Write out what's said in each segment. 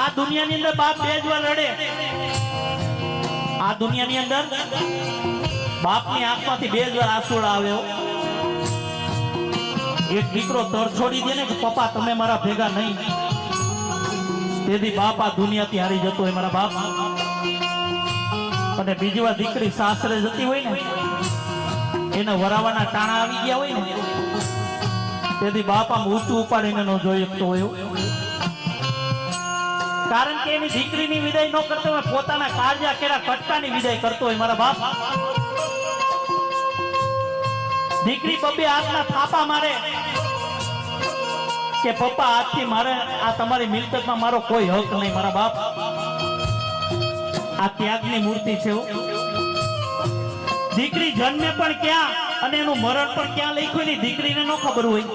આ દુનિયાની અંદર બાપ બે જ વાર રડે. આ દુનિયાની અંદર બાપની આંખમાંથી બે જ વાર આંસુડા આવ્યો એક દીકરો તર છોડી દે ને કે, પપ્પા, તમે મારા ભેગા નહીં. તેથી બાપ આ દુનિયાથી હારી જતો હોય મારા બાપ. અને બીજી વાર દીકરી સાસરે જતી હોય ને, એને વરાવાના ટાણા આવી ગયા હોય ને, તેથી બાપ આમ ઊંચું ઉપાડીને ન જોઈ શકતો હોય. કારણ કે એની દીકરીની વિદાય ન કરતો હોય, પોતાના કાળજા કેરા કટકાની વિદાય કરતો હોય મારા બાપ. દીકરી બબે હાથના થાપા મારે કે પપ્પા, આજથી મારે આ તમારી મિલકતમાં મારો કોઈ હક નહીં, મારા બાપ. આ ત્યાગની મૂર્તિ છે દીકરી જન્મે પણ ક્યાં અને એનું મરણ પણ ક્યાં લખ્યું ની દીકરીને ન ખબર હોય.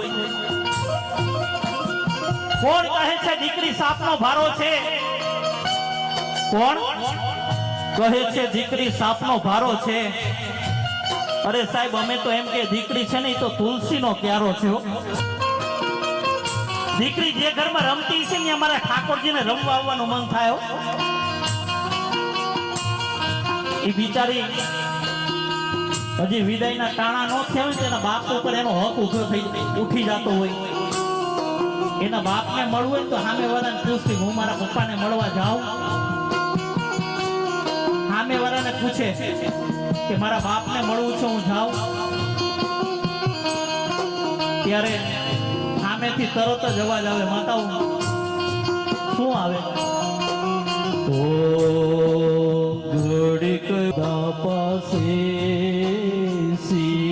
કોણ કહે છે, દીકરી સાપનો ભારો છે કોણ? કહે છે, દીકરી સાપનો ભારો છે અરે સાહેબ, અમે તો એમ કે દીકરી છે ને તો તુલસીનો ક્યારો છે દીકરી જે ઘરમાં રમતી છે ને અમારા ઠાકોરજીને રમવા આવવાનું મન થાય એ બિચારી હજી વિદાયના ટાણા નો થયા હોય તેના બાપ ઉપર એનો હક ઊભો થઈ ઉઠી જતો હોય. એના બાપને મળવું હોય તો સામે વાળાને પૂછતી, હું મારા પપ્પાને મળવા જાઉં? સામે વાળાને પૂછે કે, મારા બાપને મળવું છે, હું જાઉં? ત્યારે સામેથી તરત જ અવાજ આવે, માતાઓ, શું આવે? તો ઘડીક પાસે સી